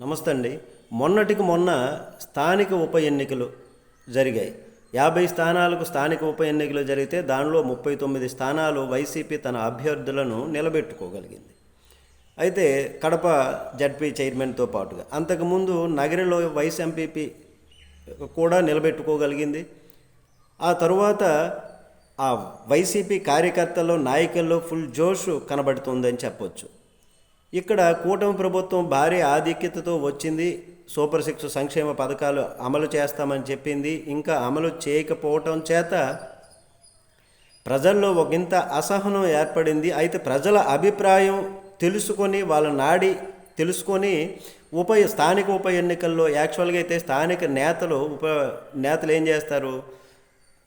నమస్తే అండి. మొన్నటికి మొన్న స్థానిక ఉప ఎన్నికలు జరిగాయి. యాభై స్థానాలకు స్థానిక ఉప ఎన్నికలు జరిగితే దానిలో ముప్పై తొమ్మిది స్థానాలు వైసీపీ తన అభ్యర్థులను నిలబెట్టుకోగలిగింది. అయితే కడప జడ్పీ చైర్మన్తో పాటుగా అంతకుముందు నగరిలో వైస్ ఎంపీపీ కూడా నిలబెట్టుకోగలిగింది. ఆ తరువాత ఆ వైసీపీ కార్యకర్తల్లో నాయకుల్లో ఫుల్ జోష్ కనబడుతుందని చెప్పొచ్చు. ఇక్కడ కూటమి ప్రభుత్వం భారీ ఆధిక్యతతో వచ్చింది. సూపర్ సిక్స్ సంక్షేమ పథకాలు అమలు చేస్తామని చెప్పింది. ఇంకా అమలు చేయకపోవటం చేత ప్రజల్లో ఒకంత అసహనం ఏర్పడింది. అయితే ప్రజల అభిప్రాయం తెలుసుకొని వాళ్ళ నాడి తెలుసుకొని ఉప స్థానిక ఉప ఎన్నికల్లో యాక్చువల్గా అయితే స్థానిక నేతలు ఉప నేతలు ఏం చేస్తారు?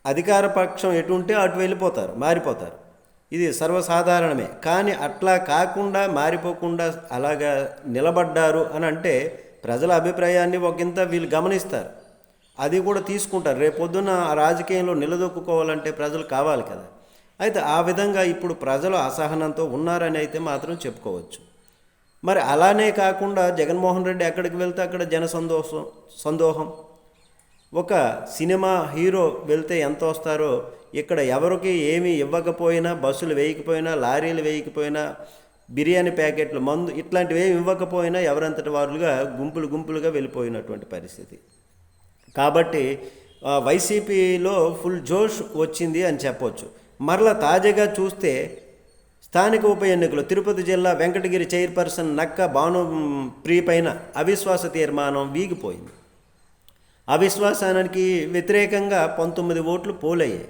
అధికార పక్షం ఎటు ఉంటే అటు వెళ్ళిపోతారు మారిపోతారు. ఇది సర్వసాధారణమే. కానీ అట్లా కాకుండా మారిపోకుండా అలాగా నిలబడ్డారు అని అంటే ప్రజల అభిప్రాయాన్ని ఒకంత వీళ్ళు గమనిస్తారు. అది కూడా తీసుకుంటారు. రేపొద్దున ఆ రాజకీయంలో నిలదొక్కుకోవాలంటే ప్రజలు కావాలి కదా. అయితే ఆ విధంగా ఇప్పుడు ప్రజలు అసహనంతో ఉన్నారని అయితే మాత్రం చెప్పుకోవచ్చు. మరి అలానే కాకుండా జగన్మోహన్ రెడ్డి ఎక్కడికి వెళ్తే అక్కడ జన సందోషం సందోహం? ఒక సినిమా హీరో వెళ్తే ఎంత వస్తారో ఇక్కడ ఎవరికి ఏమీ ఇవ్వకపోయినా బస్సులు వేయకపోయినా లారీలు వేయకపోయినా బిర్యానీ ప్యాకెట్లు మందు ఇట్లాంటివి ఏమి ఇవ్వకపోయినా ఎవరంతటి వారులుగా గుంపులు గుంపులుగా వెళ్ళిపోయినటువంటి పరిస్థితి. కాబట్టి వైసీపీలో ఫుల్ జోష్ వచ్చింది అని చెప్పొచ్చు. మరలా తాజాగా చూస్తే స్థానిక ఉప ఎన్నికలు తిరుపతి జిల్లా వెంకటగిరి చైర్పర్సన్ నక్క భాను ప్రియపైన అవిశ్వాస తీర్మానం వీగిపోయింది. అవిశ్వాసానికి వ్యతిరేకంగా పంతొమ్మిది ఓట్లు పోలయ్యాయి.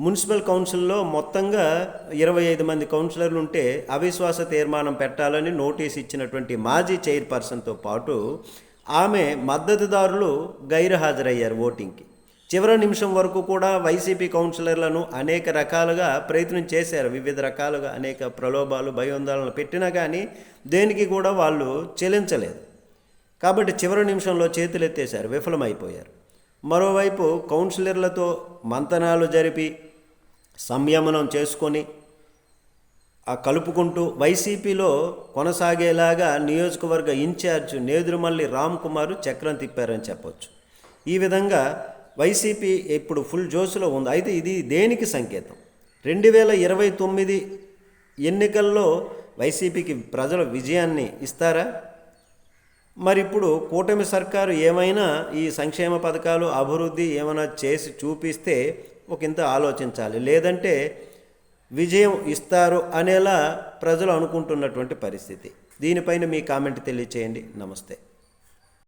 మున్సిపల్ కౌన్సిల్లో మొత్తంగా ఇరవై ఐదు మంది కౌన్సిలర్లు ఉంటే అవిశ్వాస తీర్మానం పెట్టాలని నోటీస్ ఇచ్చినటువంటి మాజీ చైర్పర్సన్తో పాటు ఆమె మద్దతుదారులు గైర్హాజరయ్యారు ఓటింగ్కి. చివరి నిమిషం వరకు కూడా వైసీపీ కౌన్సిలర్లను అనేక రకాలుగా ప్రయత్నం చేశారు. వివిధ రకాలుగా అనేక ప్రలోభాలు భయోందోళనలు పెట్టినా కానీ దేనికి కూడా వాళ్ళు చెల్లించలేదు కాబట్టి చివరి నిమిషంలో చేతులెత్తేశారు విఫలమైపోయారు. మరోవైపు కౌన్సిలర్లతో మంతనాలు జరిపి సంయమనం చేసుకొని ఆ కలుపుకుంటూ వైసీపీలో కొనసాగేలాగా నియోజకవర్గ ఇన్ఛార్జ్ నేదురుమల్లి రామ్ కుమార్ చక్రం తిప్పారని చెప్పొచ్చు. ఈ విధంగా వైసీపీ ఇప్పుడు ఫుల్ జోష్లో ఉంది. అయితే ఇది దేనికి సంకేతం? రెండు వేల ఇరవై తొమ్మిది ఎన్నికల్లో వైసీపీకి ప్రజలు విజయాన్ని ఇస్తారా? మరి ఇప్పుడు కూటమి సర్కారు ఏమైనా ఈ సంక్షేమ పథకాలు అభివృద్ధి ఏమైనా చేసి చూపిస్తే ఒక ఇంత ఆలోచించాలి. లేదంటే విజయం ఇస్తారు అనేలా ప్రజలు అనుకుంటున్నటువంటి పరిస్థితి. దీనిపైన మీ కామెంట్ తెలియచేయండి. నమస్తే.